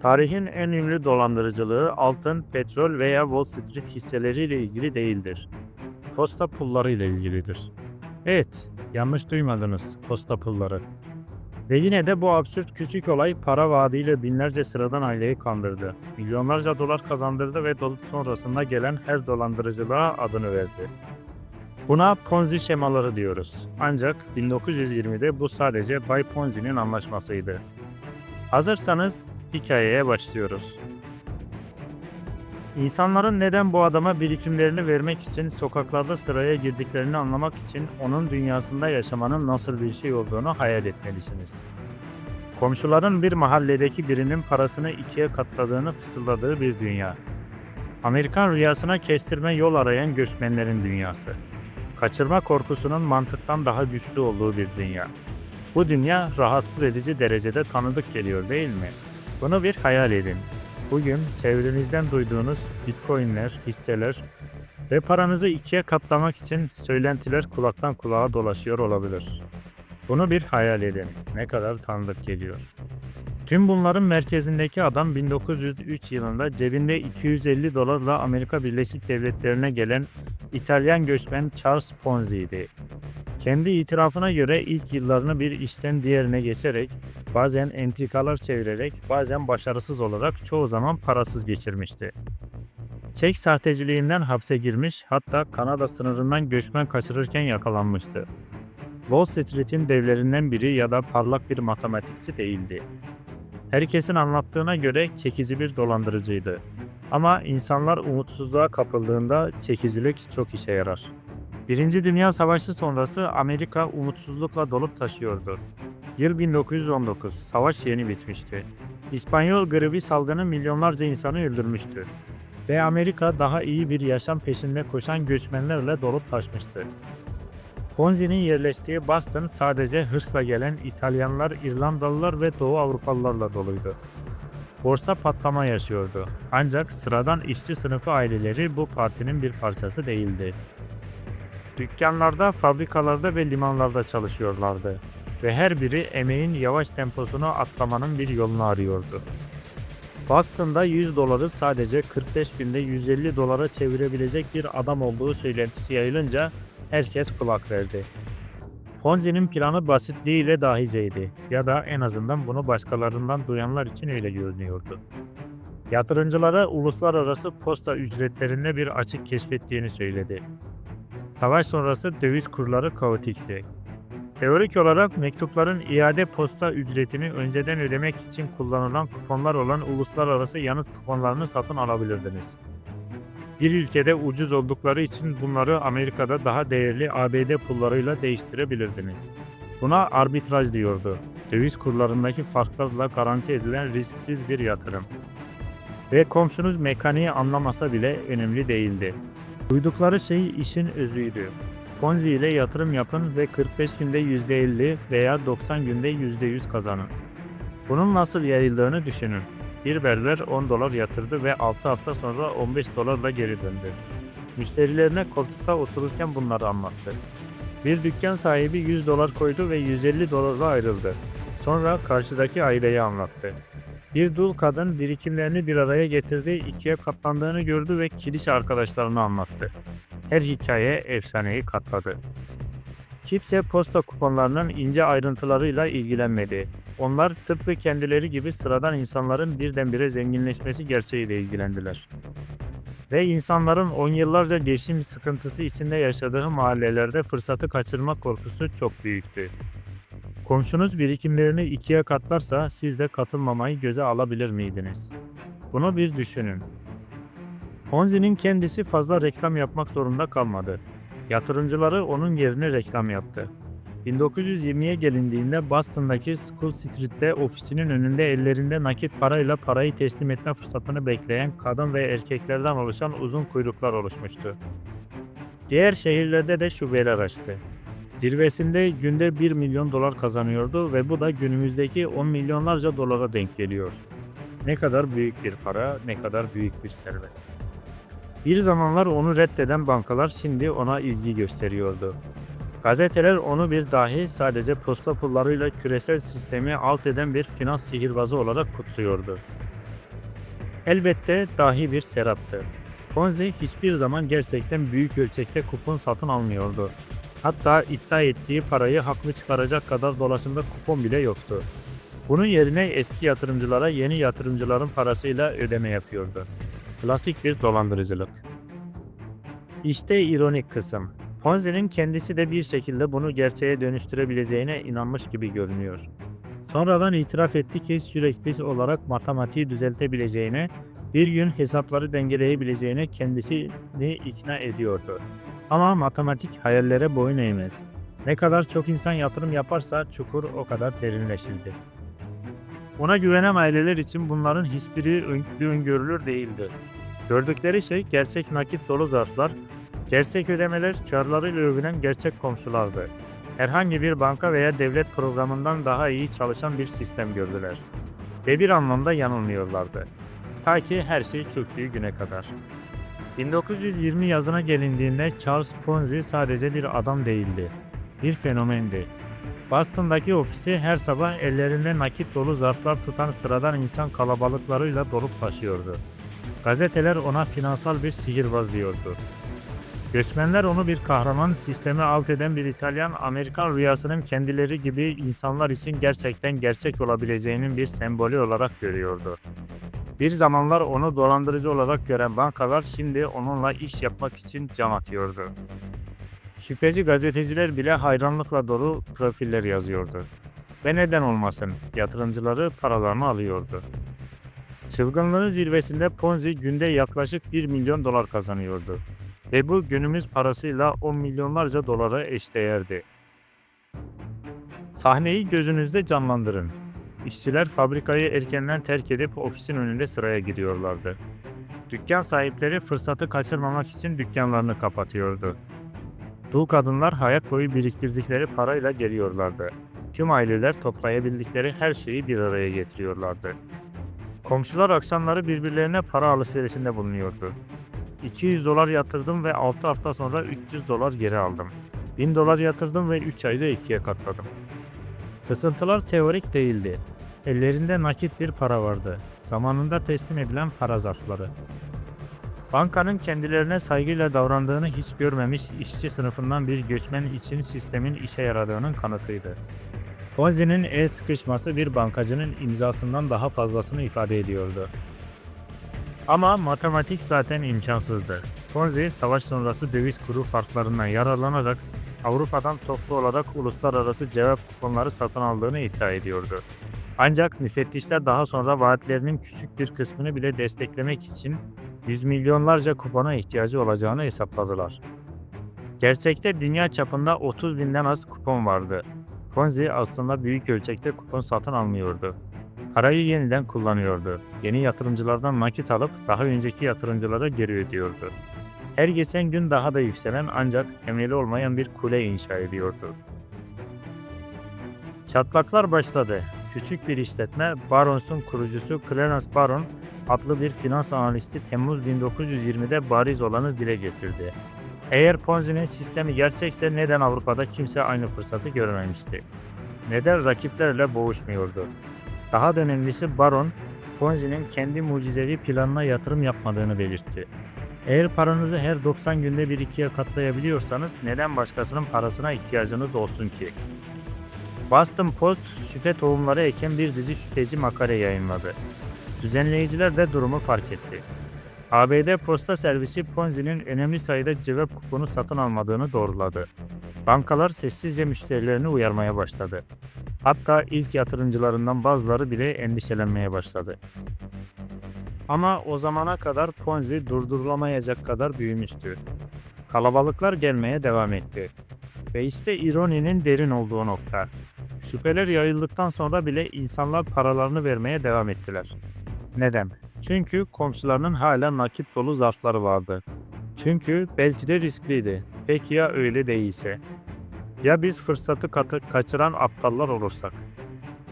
Tarihin en ünlü dolandırıcılığı altın, petrol veya Wall Street hisseleriyle ilgili değildir. Posta pulları ile ilgilidir. Evet, yanlış duymadınız, posta pulları. Ve yine de bu absürt küçük olay para vaadiyle binlerce sıradan aileyi kandırdı. Milyonlarca dolar kazandırdı ve sonrasında gelen her dolandırıcılığa adını verdi. Buna Ponzi şemaları diyoruz. Ancak 1920'de bu sadece Bay Ponzi'nin anlaşmasıydı. Hazırsanız hikayeye başlıyoruz. İnsanların neden bu adama birikimlerini vermek için sokaklarda sıraya girdiklerini anlamak için onun dünyasında yaşamanın nasıl bir şey olduğunu hayal etmelisiniz. Komşuların bir mahalledeki birinin parasını ikiye katladığını fısıldadığı bir dünya. Amerikan rüyasına kestirme yol arayan göçmenlerin dünyası. Kaçırma korkusunun mantıktan daha güçlü olduğu bir dünya. Bu dünya rahatsız edici derecede tanıdık geliyor değil mi? Bunu bir hayal edin. Bugün çevrenizden duyduğunuz bitcoinler, hisseler ve paranızı ikiye katlamak için söylentiler kulaktan kulağa dolaşıyor olabilir. Bunu bir hayal edin. Ne kadar tanıdık geliyor. Tüm bunların merkezindeki adam 1903 yılında cebinde 250 dolarla Amerika Birleşik Devletleri'ne gelen İtalyan göçmen Charles Ponzi'ydi. Kendi itirafına göre ilk yıllarını bir işten diğerine geçerek, bazen entrikalar çevirerek, bazen başarısız olarak çoğu zaman parasız geçirmişti. Çek sahteciliğinden hapse girmiş, hatta Kanada sınırından göçmen kaçırırken yakalanmıştı. Wall Street'in devlerinden biri ya da parlak bir matematikçi değildi. Herkesin anlattığına göre çekici bir dolandırıcıydı. Ama insanlar umutsuzluğa kapıldığında çekicilik çok işe yarar. Birinci Dünya Savaşı sonrası Amerika umutsuzlukla dolup taşıyordu. Yıl 1919, savaş yeni bitmişti. İspanyol gribi salgını milyonlarca insanı öldürmüştü. Ve Amerika daha iyi bir yaşam peşinde koşan göçmenlerle dolup taşmıştı. Ponzi'nin yerleştiği Boston sadece hırsla gelen İtalyanlar, İrlandalılar ve Doğu Avrupalılarla doluydu. Borsa patlama yaşıyordu. Ancak sıradan işçi sınıfı aileleri bu partinin bir parçası değildi. Dükkanlarda, fabrikalarda ve limanlarda çalışıyorlardı ve her biri emeğin yavaş temposunu atlamanın bir yolunu arıyordu. Boston'da 100 doları sadece 45 günde 150 dolara çevirebilecek bir adam olduğu söylentisi yayılınca herkes kulak verdi. Ponzi'nin planı basitliğiyle dahiceydi ya da en azından bunu başkalarından duyanlar için öyle görünüyordu. Yatırımcılara uluslararası posta ücretlerinde bir açık keşfettiğini söyledi. Savaş sonrası döviz kurları kaotikti. Teorik olarak mektupların iade posta ücretini önceden ödemek için kullanılan kuponlar olan uluslararası yanıt kuponlarını satın alabilirdiniz. Bir ülkede ucuz oldukları için bunları Amerika'da daha değerli ABD pullarıyla değiştirebilirdiniz. Buna arbitraj diyordu. Döviz kurlarındaki farklarla garanti edilen risksiz bir yatırım. Ve komşunuz mekaniği anlamasa bile önemli değildi. Duydukları şey işin özüydü. Ponzi ile yatırım yapın ve 45 günde %50 veya 90 günde %100 kazanın. Bunun nasıl yayıldığını düşünün. Bir berber 10 dolar yatırdı ve 6 hafta sonra 15 dolarla geri döndü. Müşterilerine koltukta otururken bunları anlattı. Bir dükkan sahibi 100 dolar koydu ve 150 dolarla ayrıldı. Sonra karşıdaki aileyi anlattı. Bir dul kadın birikimlerini bir araya getirdi, ikiye katlandığını gördü ve kilise arkadaşlarına anlattı. Her hikaye efsaneyi katladı. Kimse posta kuponlarının ince ayrıntılarıyla ilgilenmedi. Onlar tıpkı kendileri gibi sıradan insanların birdenbire zenginleşmesi gerçeğiyle ilgilendiler. Ve insanların on yıllarca geçim sıkıntısı içinde yaşadığı mahallelerde fırsatı kaçırma korkusu çok büyüktü. Komşunuz birikimlerini ikiye katlarsa siz de katılmamayı göze alabilir miydiniz? Bunu bir düşünün. Ponzi'nin kendisi fazla reklam yapmak zorunda kalmadı. Yatırımcıları onun yerine reklam yaptı. 1920'ye gelindiğinde Boston'daki School Street'te ofisinin önünde ellerinde nakit parayla parayı teslim etme fırsatını bekleyen kadın ve erkeklerden oluşan uzun kuyruklar oluşmuştu. Diğer şehirlerde de şubeler açtı. Zirvesinde günde 1 milyon dolar kazanıyordu ve bu da günümüzdeki 10 milyonlarca dolara denk geliyor. Ne kadar büyük bir para, ne kadar büyük bir servet. Bir zamanlar onu reddeden bankalar şimdi ona ilgi gösteriyordu. Gazeteler onu bir dahi sadece posta pullarıyla küresel sistemi alt eden bir finans sihirbazı olarak kutluyordu. Elbette dahi bir seraptı. Ponzi hiçbir zaman gerçekten büyük ölçekte kupon satın almıyordu. Hatta iddia ettiği parayı haklı çıkaracak kadar dolaşımda kupon bile yoktu. Bunun yerine eski yatırımcılara yeni yatırımcıların parasıyla ödeme yapıyordu. Klasik bir dolandırıcılık. İşte ironik kısım. Ponzi'nin kendisi de bir şekilde bunu gerçeğe dönüştürebileceğine inanmış gibi görünüyor. Sonradan itiraf etti ki sürekli olarak matematiği düzeltebileceğine, bir gün hesapları dengeleyebileceğine kendisini ikna ediyordu. Ama matematik hayallere boyun eğmez. Ne kadar çok insan yatırım yaparsa çukur o kadar derinleşirdi. Ona güvenen aileler için bunların hiçbiri ön- öngörülür değildi. Gördükleri şey gerçek nakit dolu zarflar, gerçek ödemeler, karlarıyla övünen gerçek komşulardı. Herhangi bir banka veya devlet programından daha iyi çalışan bir sistem gördüler. Ve bir anlamda yanılmıyorlardı. Ta ki her şey çöktüğü güne kadar. 1920 yazına gelindiğinde Charles Ponzi sadece bir adam değildi. Bir fenomendi. Boston'daki ofisi her sabah ellerinde nakit dolu zarflar tutan sıradan insan kalabalıklarıyla dolup taşıyordu. Gazeteler ona finansal bir sihirbaz diyordu. Göçmenler onu bir kahraman, sistemi alt eden bir İtalyan, Amerikan rüyasının kendileri gibi insanlar için gerçekten gerçek olabileceğinin bir sembolü olarak görüyordu. Bir zamanlar onu dolandırıcı olarak gören bankalar şimdi onunla iş yapmak için can atıyordu. Şüpheci gazeteciler bile hayranlıkla dolu profiller yazıyordu. Ve neden olmasın, yatırımcıları paralarını alıyordu. Çılgınlığın zirvesinde Ponzi günde yaklaşık 1 milyon dolar kazanıyordu. Ve bu günümüz parasıyla 10 milyonlarca dolara eşdeğerdi. Sahneyi gözünüzde canlandırın. İşçiler fabrikayı erkenden terk edip ofisin önünde sıraya gidiyorlardı. Dükkan sahipleri fırsatı kaçırmamak için dükkanlarını kapatıyordu. Dul kadınlar hayat boyu biriktirdikleri parayla geliyorlardı. Tüm aileler toplayabildikleri her şeyi bir araya getiriyorlardı. Komşular akşamları birbirlerine para alışverişinde bulunuyordu. 200 dolar yatırdım ve 6 hafta sonra 300 dolar geri aldım. 1000 dolar yatırdım ve 3 ayda ikiye katladım. Fısıltılar teorik değildi. Ellerinde nakit bir para vardı. Zamanında teslim edilen para zarfları. Bankanın kendilerine saygıyla davrandığını hiç görmemiş işçi sınıfından bir göçmen için sistemin işe yaradığının kanıtıydı. Ponzi'nin el sıkışması bir bankacının imzasından daha fazlasını ifade ediyordu. Ama matematik zaten imkansızdı. Ponzi savaş sonrası döviz kuru farklarından yararlanarak Avrupa'dan toplu olarak uluslararası cevap kuponları satın aldığını iddia ediyordu. Ancak müfettişler daha sonra vaatlerinin küçük bir kısmını bile desteklemek için yüz milyonlarca kupona ihtiyacı olacağını hesapladılar. Gerçekte dünya çapında 30 binden az kupon vardı. Ponzi aslında büyük ölçekte kupon satın almıyordu. Parayı yeniden kullanıyordu. Yeni yatırımcılardan nakit alıp daha önceki yatırımcılara geri ödüyordu. Her geçen gün daha da yükselen ancak temeli olmayan bir kule inşa ediyordu. Çatlaklar başladı. Küçük bir işletme, Barons'un kurucusu Clarence Baron adlı bir finans analisti Temmuz 1920'de bariz olanı dile getirdi. Eğer Ponzi'nin sistemi gerçekse neden Avrupa'da kimse aynı fırsatı görememişti? Neden rakiplerle boğuşmuyordu? Daha da önemlisi Baron, Ponzi'nin kendi mucizevi planına yatırım yapmadığını belirtti. Eğer paranızı her 90 günde bir ikiye katlayabiliyorsanız neden başkasının parasına ihtiyacınız olsun ki? Boston Post şüphe tohumları eken bir dizi şüpheci makale yayınladı. Düzenleyiciler de durumu fark etti. ABD Posta Servisi Ponzi'nin önemli sayıda cevap kuponu satın almadığını doğruladı. Bankalar sessizce müşterilerini uyarmaya başladı. Hatta ilk yatırımcılarından bazıları bile endişelenmeye başladı. Ama o zamana kadar Ponzi durdurulamayacak kadar büyümüştü. Kalabalıklar gelmeye devam etti. Ve işte ironinin derin olduğu nokta. Şüpheler yayıldıktan sonra bile insanlar paralarını vermeye devam ettiler. Neden? Çünkü komşularının hala nakit dolu zarfları vardı. Çünkü belki de riskliydi. Peki ya öyle değilse? Ya biz fırsatı kaçıran aptallar olursak?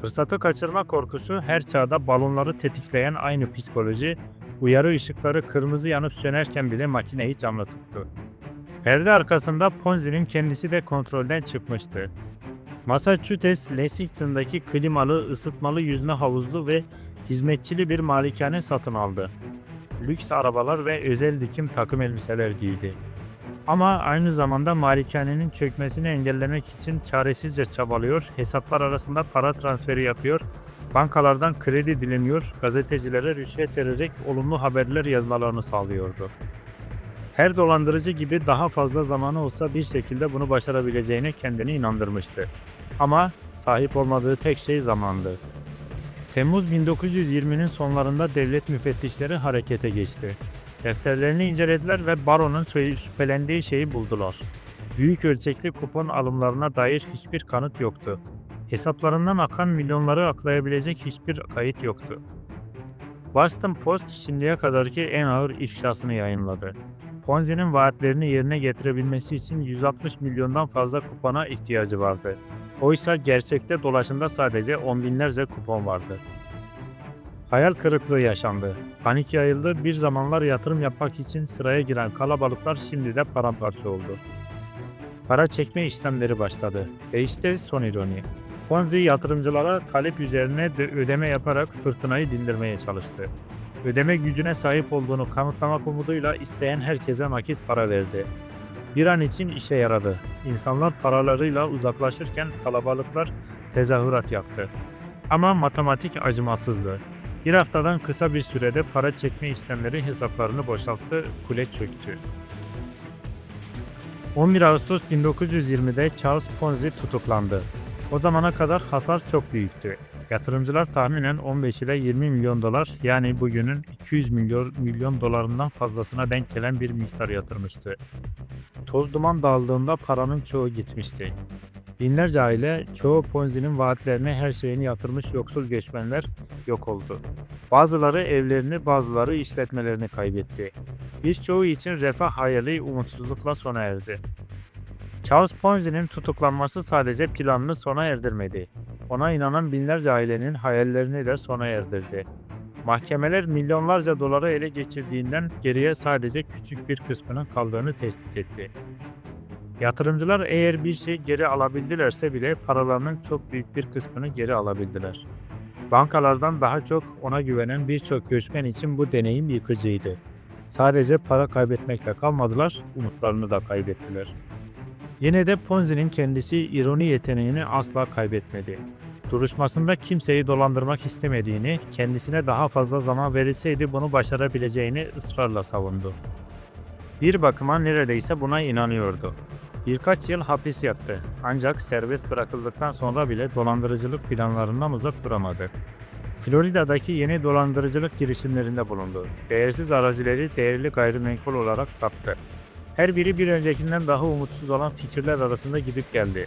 Fırsatı kaçırma korkusu her çağda balonları tetikleyen aynı psikoloji, uyarı ışıkları kırmızı yanıp sönerken bile makineyi canlı tuttu. Perde arkasında Ponzi'nin kendisi de kontrolden çıkmıştı. Massachusetts Lexington'daki klimalı, ısıtmalı yüzme havuzlu ve Hizmetçili bir malikane satın aldı. Lüks arabalar ve özel dikim takım elbiseler giydi. Ama aynı zamanda malikanenin çökmesini engellemek için çaresizce çabalıyor, hesaplar arasında para transferi yapıyor, bankalardan kredi dileniyor, gazetecilere rüşvet vererek olumlu haberler yazmalarını sağlıyordu. Her dolandırıcı gibi daha fazla zamanı olsa bir şekilde bunu başarabileceğine kendini inandırmıştı. Ama sahip olmadığı tek şey zamandı. Temmuz 1920'nin sonlarında devlet müfettişleri harekete geçti. Defterlerini incelediler ve baronun şüphelendiği şeyi buldular. Büyük ölçekli kupon alımlarına dair hiçbir kanıt yoktu. Hesaplarından akan milyonları aklayabilecek hiçbir kayıt yoktu. Boston Post şimdiye kadarki en ağır ifşasını yayınladı. Ponzi'nin vaatlerini yerine getirebilmesi için 160 milyondan fazla kupona ihtiyacı vardı. Oysa gerçekte dolaşımda sadece on binlerce kupon vardı. Hayal kırıklığı yaşandı. Panik yayıldı. Bir zamanlar yatırım yapmak için sıraya giren kalabalıklar şimdi de paramparça oldu. Para çekme işlemleri başladı. Ve işte son ironi. Ponzi yatırımcılara talep üzerine de ödeme yaparak fırtınayı dindirmeye çalıştı. Ödeme gücüne sahip olduğunu kanıtlamak umuduyla isteyen herkese nakit para verdi. Bir an için işe yaradı. İnsanlar paralarıyla uzaklaşırken kalabalıklar tezahürat yaptı. Ama matematik acımasızdı. Bir haftadan kısa bir sürede para çekme işlemleri hesaplarını boşalttı, kule çöktü. 11 Ağustos 1920'de Charles Ponzi tutuklandı. O zamana kadar hasar çok büyüktü. Yatırımcılar tahminen 15 ile 20 milyon dolar yani bugünün 200 milyon, milyon dolarından fazlasına denk gelen bir miktar yatırmıştı. Toz duman dağıldığında paranın çoğu gitmişti. Binlerce aile çoğu Ponzi'nin vaatlerine her şeyini yatırmış yoksul göçmenler yok oldu. Bazıları evlerini bazıları işletmelerini kaybetti. Birçoğu için refah hayali umutsuzlukla sona erdi. Charles Ponzi'nin tutuklanması sadece planını sona erdirmedi. Ona inanan binlerce ailenin hayallerini de sona erdirdi. Mahkemeler milyonlarca doları ele geçirdiğinden geriye sadece küçük bir kısmının kaldığını tespit etti. Yatırımcılar eğer bir şey geri alabildilerse bile paralarının çok büyük bir kısmını geri alabildiler. Bankalardan daha çok ona güvenen birçok göçmen için bu deneyim yıkıcıydı. Sadece para kaybetmekle kalmadılar, umutlarını da kaybettiler. Yine de Ponzi'nin kendisi ironi yeteneğini asla kaybetmedi. Duruşmasında kimseyi dolandırmak istemediğini, kendisine daha fazla zaman verilseydi bunu başarabileceğini ısrarla savundu. Bir bakıma neredeyse buna inanıyordu. Birkaç yıl hapis yattı ancak serbest bırakıldıktan sonra bile dolandırıcılık planlarından uzak duramadı. Florida'daki yeni dolandırıcılık girişimlerinde bulundu. Değersiz arazileri değerli gayrimenkul olarak sattı. Her biri bir öncekinden daha umutsuz olan fikirler arasında gidip geldi.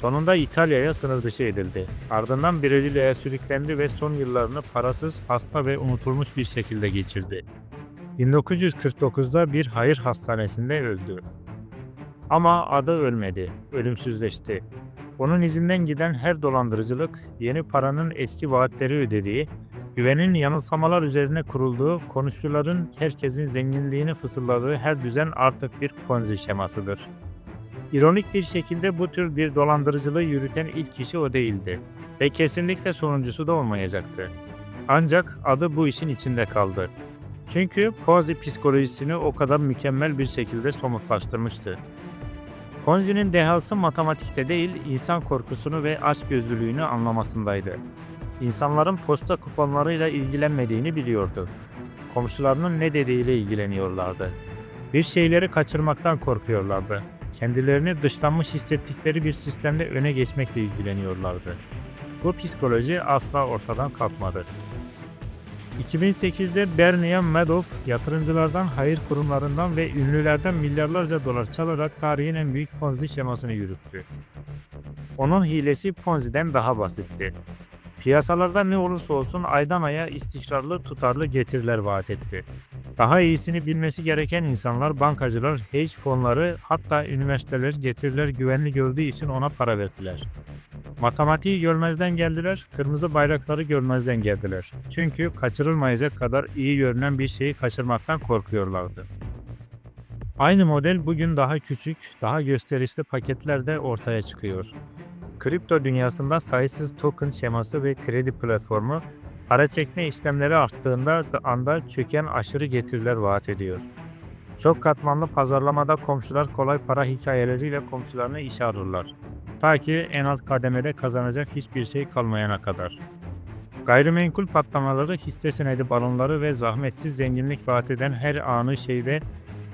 Sonunda İtalya'ya sınır dışı edildi. Ardından Brezilya'ya sürüklendi ve son yıllarını parasız, hasta ve unutulmuş bir şekilde geçirdi. 1949'da bir hayır hastanesinde öldü. Ama adı ölmedi, ölümsüzleşti. Onun izinden giden her dolandırıcılık, yeni paranın eski vaatleri ödediği, güvenin yanılsamalar üzerine kurulduğu, konuşucuların herkesin zenginliğini fısıldadığı her düzen artık bir ponzi şemasıdır. İronik bir şekilde bu tür bir dolandırıcılığı yürüten ilk kişi o değildi ve kesinlikle sonuncusu da olmayacaktı. Ancak adı bu işin içinde kaldı. Çünkü Ponzi psikolojisini o kadar mükemmel bir şekilde somutlaştırmıştı. Ponzi'nin dehası matematikte değil, insan korkusunu ve açgözlülüğünü anlamasındaydı. İnsanların posta kuponlarıyla ilgilenmediğini biliyordu. Komşularının ne dediğiyle ilgileniyorlardı. Bir şeyleri kaçırmaktan korkuyorlardı. Kendilerini dışlanmış hissettikleri bir sistemde öne geçmekle ilgileniyorlardı. Bu psikoloji asla ortadan kalkmadı. 2008'de Bernie Madoff yatırımcılardan, hayır kurumlarından ve ünlülerden milyarlarca dolar çalarak tarihin en büyük Ponzi şemasını yürüttü. Onun hilesi Ponzi'den daha basitti. Piyasalarda ne olursa olsun aydan aya istikrarlı tutarlı getiriler vaat etti. Daha iyisini bilmesi gereken insanlar, bankacılar, hedge fonları hatta üniversiteler getiriler güvenli gördüğü için ona para verdiler. Matematiği görmezden geldiler, kırmızı bayrakları görmezden geldiler. Çünkü kaçırılmayacak kadar iyi görünen bir şeyi kaçırmaktan korkuyorlardı. Aynı model bugün daha küçük, daha gösterişli paketlerde ortaya çıkıyor. Kripto dünyasında sayısız token şeması ve kredi platformu Para çekme işlemleri arttığında da- anda çöken aşırı getiriler vaat ediyor. Çok katmanlı pazarlamada komşular kolay para hikayeleriyle komşularına işe alırlar. Ta ki en alt kademede kazanacak hiçbir şey kalmayana kadar. Gayrimenkul patlamaları, hisse senedi balonları ve zahmetsiz zenginlik vaat eden her anı şeyde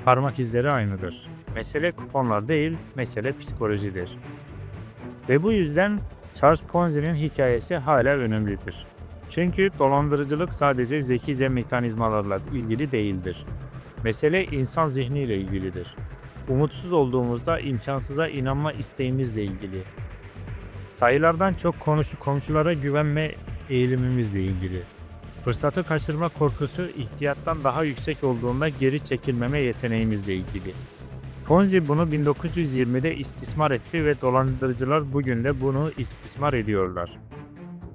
parmak izleri aynıdır. Mesele kuponlar değil, mesele psikolojidir. Ve bu yüzden Charles Ponzi'nin hikayesi hala önemlidir. Çünkü dolandırıcılık sadece zekice mekanizmalarla ilgili değildir. Mesele insan zihniyle ilgilidir. Umutsuz olduğumuzda imkansıza inanma isteğimizle ilgili. Sayılardan çok konuşu komşulara güvenme eğilimimizle ilgili. Fırsatı kaçırma korkusu ihtiyattan daha yüksek olduğunda geri çekilmeme yeteneğimizle ilgili. Ponzi bunu 1920'de istismar etti ve dolandırıcılar bugün de bunu istismar ediyorlar.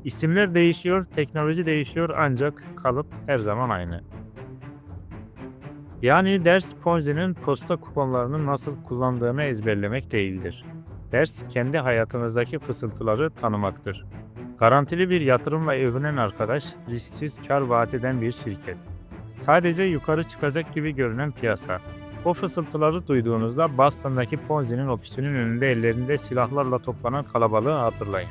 İsimler değişiyor, teknoloji değişiyor ancak kalıp her zaman aynı. Yani ders Ponzi'nin posta kuponlarını nasıl kullandığını ezberlemek değildir. Ders kendi hayatınızdaki fısıltıları tanımaktır. Garantili bir yatırımla övünen arkadaş, risksiz kar vaat eden bir şirket. Sadece yukarı çıkacak gibi görünen piyasa. O fısıltıları duyduğunuzda Boston'daki Ponzi'nin ofisinin önünde ellerinde silahlarla toplanan kalabalığı hatırlayın.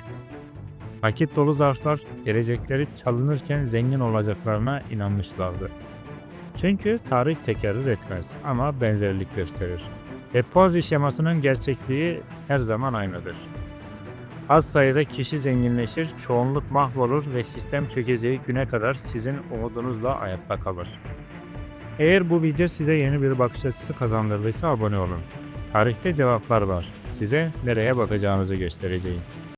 Nakit dolu zarflar gelecekleri çalınırken zengin olacaklarına inanmışlardı. Çünkü tarih tekerrür etmez ama benzerlik gösterir. Ve Ponzi şemasının gerçekliği her zaman aynıdır. Az sayıda kişi zenginleşir, çoğunluk mahvolur ve sistem çökeceği güne kadar sizin umudunuzla ayakta kalır. Eğer bu video size yeni bir bakış açısı kazandırdıysa abone olun. Tarihte cevaplar var. Size nereye bakacağınızı göstereceğim.